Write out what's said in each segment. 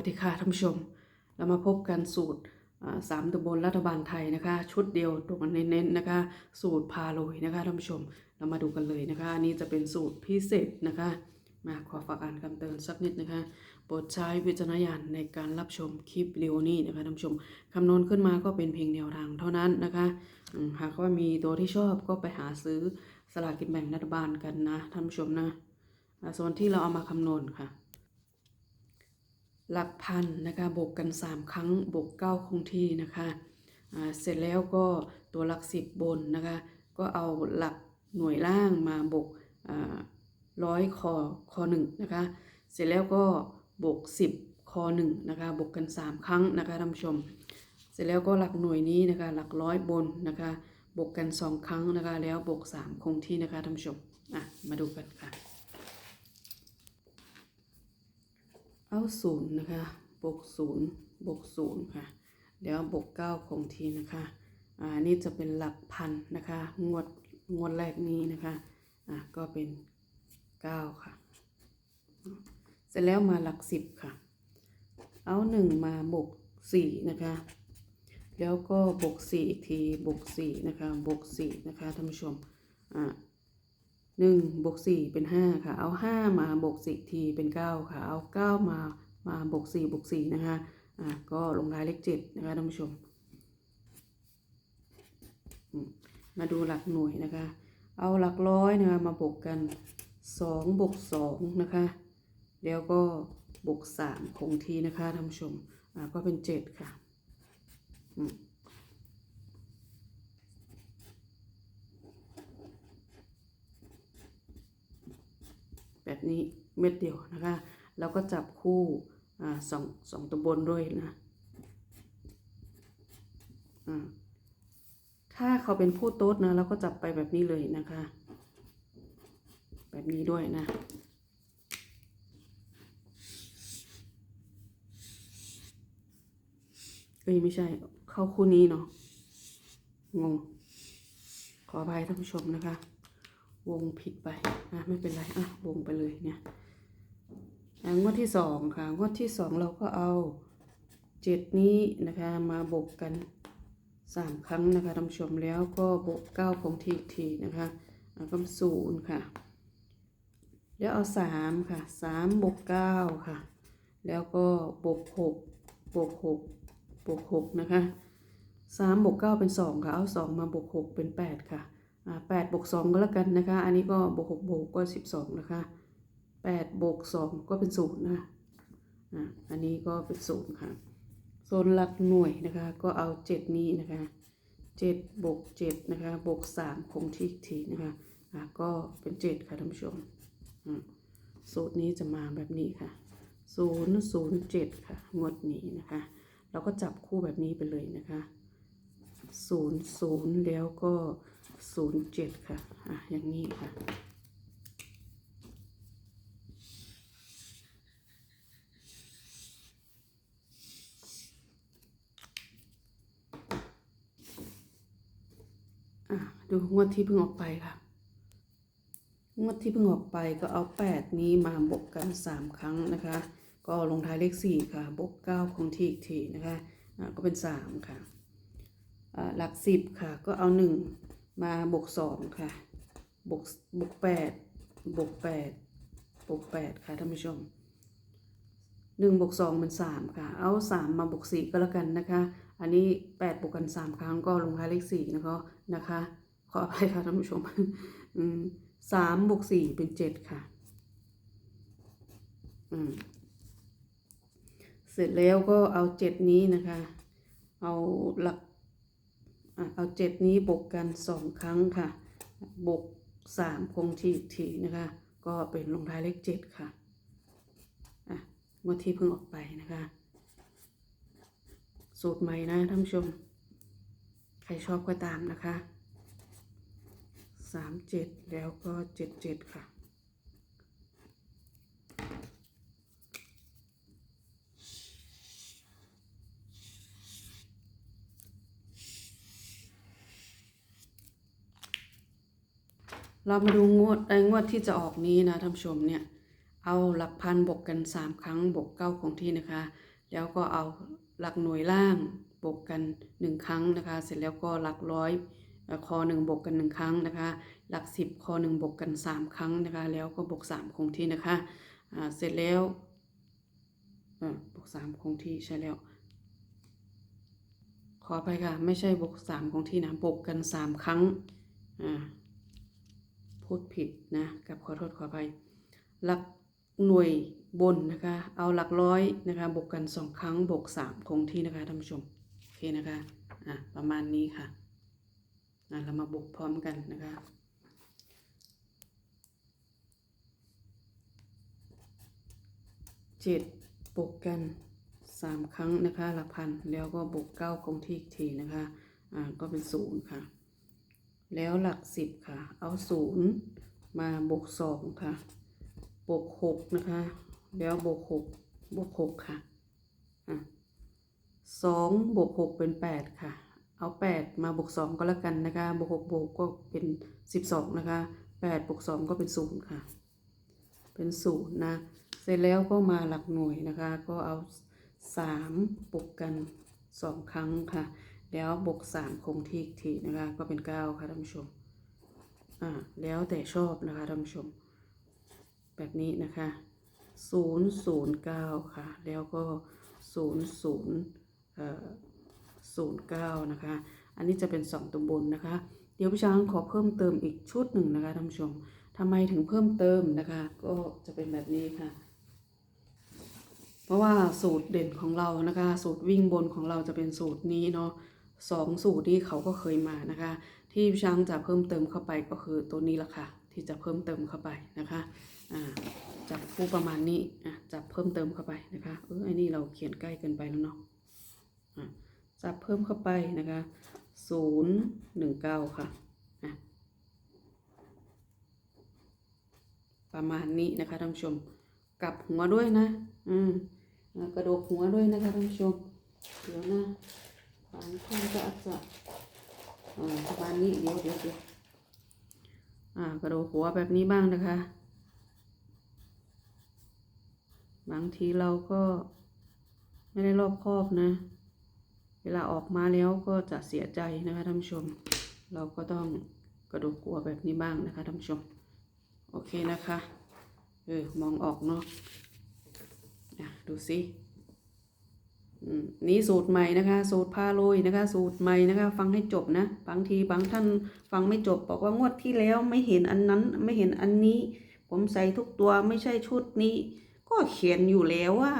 วัสดีค่ะท่านผู้ชม เรามาพบกันสูตรสามตำบลรัฐบาลไทยนะคะ ชุดเดียวตัวเน้นๆนะคะ สูตรพาโรยนะคะท่านผู้ชม เรามาดูกันเลยนะคะ อันนี้จะเป็นสูตรพิเศษนะคะ มาขอฝากอ่านคำเตือนสักนิดนะคะ โปรดใช้วิจารณญาณในการรับชมคลิปวิดีโอนี้นะคะท่านผู้ชมคำนวณขึ้นมาก็เป็นเพียงแนวทางเท่านั้นนะคะหากว่ามีตัวที่ชอบก็ไปหาซื้อสลากกินแบ่งรัฐบาลกันนะท่านผู้ชมนะส่วนที่เราเอามาคำนวณค่ะ หลักพันนะคะบวกกัน 3 ครั้งบวก9คงที่นะคะเสร็จแล้วก็ตัวหลัก10บนนะคะก็เอาหลักหน่วยล่างมาบวกร้อยคอคอหนึ่งนะคะเสร็จแล้วก็บวก10คอหนึ่งนะคะบวกกัน 3 ครั้งนะคะท่านผู้ชม เสร็จแล้วก็หลักหน่วยนี้นะคะหลักร้อยบนนะคะบวกกัน 2 ครั้งนะคะแล้วบวก3คงที่นะคะท่านผู้ชมอะมาดูกันค่ะ เอาศูนย์นะคะ บวกศูนย์บวกศูนย์ค่ะแล้วบวกเก้าคงทีนะคะ อ่า นี่จะเป็นหลักพันนะคะ งวด งวดแรกนี้นะคะ อ่าก็เป็นเก้าค่ะ เสร็จแล้วมาหลักสิบค่ะ เอาหนึ่งมาบวกสี่นะคะ แล้วก็บวกสี่อีกที บวกสี่นะคะ บวกสี่นะคะท่านผู้ชม อ่า หนึ่งบวกสี่เป็นห้าค่ะ เอาห้ามาบวกสี่ทีเป็นเก้าค่ะ เอาเก้ามามาบวกสี่บวกสี่นะคะอ่าก็ลงท้ายเลขเจ็ดนะคะท่านผู้ชม มาดูหลักหน่วยนะคะ เอาหลักร้อยนะคะมาบวกกันสองบวกสองนะคะแล้วก็บวกสามคงทีนะคะท่านผู้ชมอ่าก็เป็นเจ็ดค่ะอืม แบบนี้เม็ดเดียวนะคะ แล้วก็จับคู่อสองสองตัวบนด้วยนะถ้าเขาเป็นผู้โต๊ดนะเราก็จับไปแบบนี้เลยนะคะ แบบนี้ด้วยนะเอ้ยไม่ใช่ เข้าคู่นี้เนาะงง ขออภัยท่านผู้ชมนะคะ วงผิดไปอะไม่เป็นไรอะวงไปเลยเนี่ยงวดที่สองค่ะ งวดที่สองเราก็เอาเจ็ดนี้นะคะมาบวกกันสามครั้งนะคะท่านผู้ชมแล้วก็บวกเก้าคงทีอีกทีนะคะอะก็ศูนย์ค่ะแล้วเอาสามค่ะสามบวกเก้าค่ะ แล้วก็บวกหกบวกหกบวกหกนะคะสามบวกเก้าเป็นสองค่ะ เอาสองมาบวกหกเป็นแปดค่ะ แปดบวกสองก็แล้วกันนะคะ อันนี้ก็บวกหกบวกก็สิบสองนะคะแปดบวกสองก็เป็นศูนย์นะอันนี้ก็เป็นศูนย์ค่ะโซนหลักหน่วยนะคะ ก็เอาเจ็ดนี้นะคะเจ็ดบวกเจ็ดนะคะบวกสามคงที่ทีนะคะอ่าก็เป็นเจ็ดค่ะท่านผู้ชมสูตรนี้จะมาแบบนี้ค่ะศูนย์ศูนย์เจ็ดค่ะงวดนี้นะคะ เราก็จับคู่แบบนี้ไปเลยนะคะศูนย์ศูนย์แล้วก็ ศูนย์เจ็ดค่ะ อะ อย่างนี้ค่ะ อะ ดูงวดที่เพิ่งออกไปค่ะ งวดที่เพิ่งออกไปก็เอาแปดนี้มาบวกกันสามครั้งนะคะ ก็ลงท้ายเลขสี่ค่ะ บวกเก้าคงที่อีกทีนะคะ อะ ก็เป็นสามค่ะอะหลักสิบค่ะก็เอาหนึ่ง มาบวกสองค่ะบวกบวกแปดบวกแปดบวกแปดค่ะท่านผู้ชมหนึ่งบวกสองเป็นสามค่ะ เอาสามมาบวกสี่ก็แล้วกันนะคะ อันนี้แปดบวกกันสามครั้งก็ลงท้ายเลขสี่นะคะนะคะ ขออภัยค่ะท่านผู้ชมสามบวกสี่เป็นเจ็ดค่ะอืมเสร็จแล้วก็เอาเจ็ดนี้นะคะ เอาหลัก เอาเจ็ดนี้บวกกันสองครั้งค่ะ บวกสามคงที่อีกทีนะคะ ก็เป็นลงท้ายเลขเจ็ดค่ะอะงวดที่เพิ่งออกไปนะคะ สูตรใหม่นะท่านผู้ชม ใครชอบก็ตามนะคะสามเจ็ดแล้วก็เจ็ดเจ็ดค่ะ เรามาดูงวดไอ้งวดที่จะออกนี้นะท่านผู้ชมเนี่ย เอาหลักพันบวกกันสามครั้งบวกเก้าคงที่นะคะ แล้วก็เอาหลักหน่วยล่างบวกกันหนึ่งครั้งนะคะ เสร็จแล้วก็หลักร้อยคอหนึ่งบวกกันหนึ่งครั้งนะคะ หลักสิบคอหนึ่งบวกกันสามครั้งนะคะ แล้วก็บวกสามคงที่นะคะเสร็จแล้วบวกสามคงที่ใช่แล้ว ขอไปค่ะ ไม่ใช่บวกสามคงที่นะบวกกันสามครั้งอ่า พูดผิดนะกับขอโทษขอไปหลักหน่วยบนนะคะ เอาหลักร้อยนะคะ บวกกันสองครั้งบวกสามคงที่นะคะท่านผู้ชม โอเคนะคะ อะประมาณนี้ค่ะ อะเรามาบวกพร้อมกันนะคะเจ็ดบวกกันสามครั้งนะคะหลักพันแล้วก็บวกเก้าคงที่อีกทีนะคะ อ่าก็เป็นศูนย์ค่ะ แล้วหลักสิบค่ะ เอาศูนย์มาบวกสองค่ะ บวกหกนะคะ แล้วบวกหกบวกหกค่ะสองบวกหกเป็นแปดค่ะ เอาแปดมาบวกสองก็แล้วกันนะคะ บวกหกบวกก็เป็นสิบสองนะคะแปดบวกสองก็เป็นศูนย์ค่ะ เป็นศูนย์นะ เสร็จแล้วก็มาหลักหน่วยนะคะ ก็เอาสามบวกกันสองครั้งค่ะ แล้วบวกสามคงที่อีกทีนะคะ ก็เป็นเก้าค่ะท่านผู้ชม อ่า แล้วแต่ชอบนะคะท่านผู้ชม แบบนี้นะคะศูนย์ศูนย์เก้าค่ะ แล้วก็ศูนย์ศูนย์เอ่อศูนย์เก้านะคะ อันนี้จะเป็นสองตัวบนนะคะ เดี๋ยวพี่ช้างขอเพิ่มเติมอีกชุดหนึ่งนะคะท่านผู้ชมทำไมถึงเพิ่มเติมนะคะ ก็จะเป็นแบบนี้ค่ะเพราะว่าสูตรเด่นของเรานะคะ สูตรวิ่งบนของเราจะเป็นสูตรนี้เนาะ สองสูตรนี้เขาก็เคยมานะคะที่พี่ช้างจะเพิ่มเติมเข้าไปก็คือตัวนี้ละค่ะ ที่จะเพิ่มเติมเข้าไปนะคะจับคู่ประมาณนี้จับเพิ่มเติมเข้าไปนะคะเออไอ้นี่เราเขียนใกล้เกินไปแล้วเนาะจับเพิ่มเข้าไปนะคะศูนย์หนึ่งเก้าค่ะประมาณนี้นะคะท่านผู้ชมกลับหัวด้วยนะ อืมกระโดกหัวด้วยนะคะท่านผู้ชม เดี๋ยวนะางท่านก็อาจจะอ่าประมาณนี้เดี๋ยวเดี๋ยวเดี๋ยวอ่ากระโดกหัวแบบนี้บ้างนะคะ บางทีเราก็ไม่ได้รอบคอบนะ เวลาออกมาแล้วก็จะเสียใจนะคะท่านผู้ชม เราก็ต้องกระโดกหัวแบบนี้บ้างนะคะท่านผู้ชม โอเคนะคะ เออ มองออกเนาะอะดูสิ นี่สูตรใหม่นะคะ สูตรพาลุยนะคะ สูตรใหม่นะคะ ฟังให้จบนะบางทีบางท่านฟังไม่จบ บอกว่างวดที่แล้วไม่เห็นอันนั้นไม่เห็นอันนี้ ผมใส่ทุกตัวไม่ใช่ชุดนี้ ก็เขียนอยู่แล้วว่า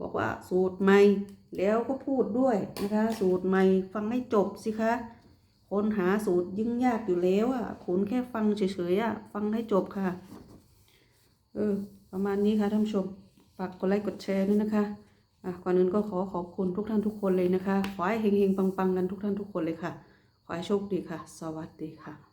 บอกว่าสูตรใหม่แล้วก็พูดด้วยนะคะ สูตรใหม่ฟังให้จบสิคะคนหาสูตรยิ่งยากอยู่แล้วอะคุณแค่ฟังเฉยๆอะฟังให้จบค่ะ เออ ประมาณนี้ค่ะท่านผู้ชมฝากกดไลค์กดแชร์ด้วยนะคะ อะก่อนอื่นก็ขอขอบคุณทุกท่านทุกคนเลยนะคะ ขอให้เฮงๆปังๆกันทุกท่านทุกคนเลยค่ะ ขอให้โชคดีค่ะ สวัสดีค่ะ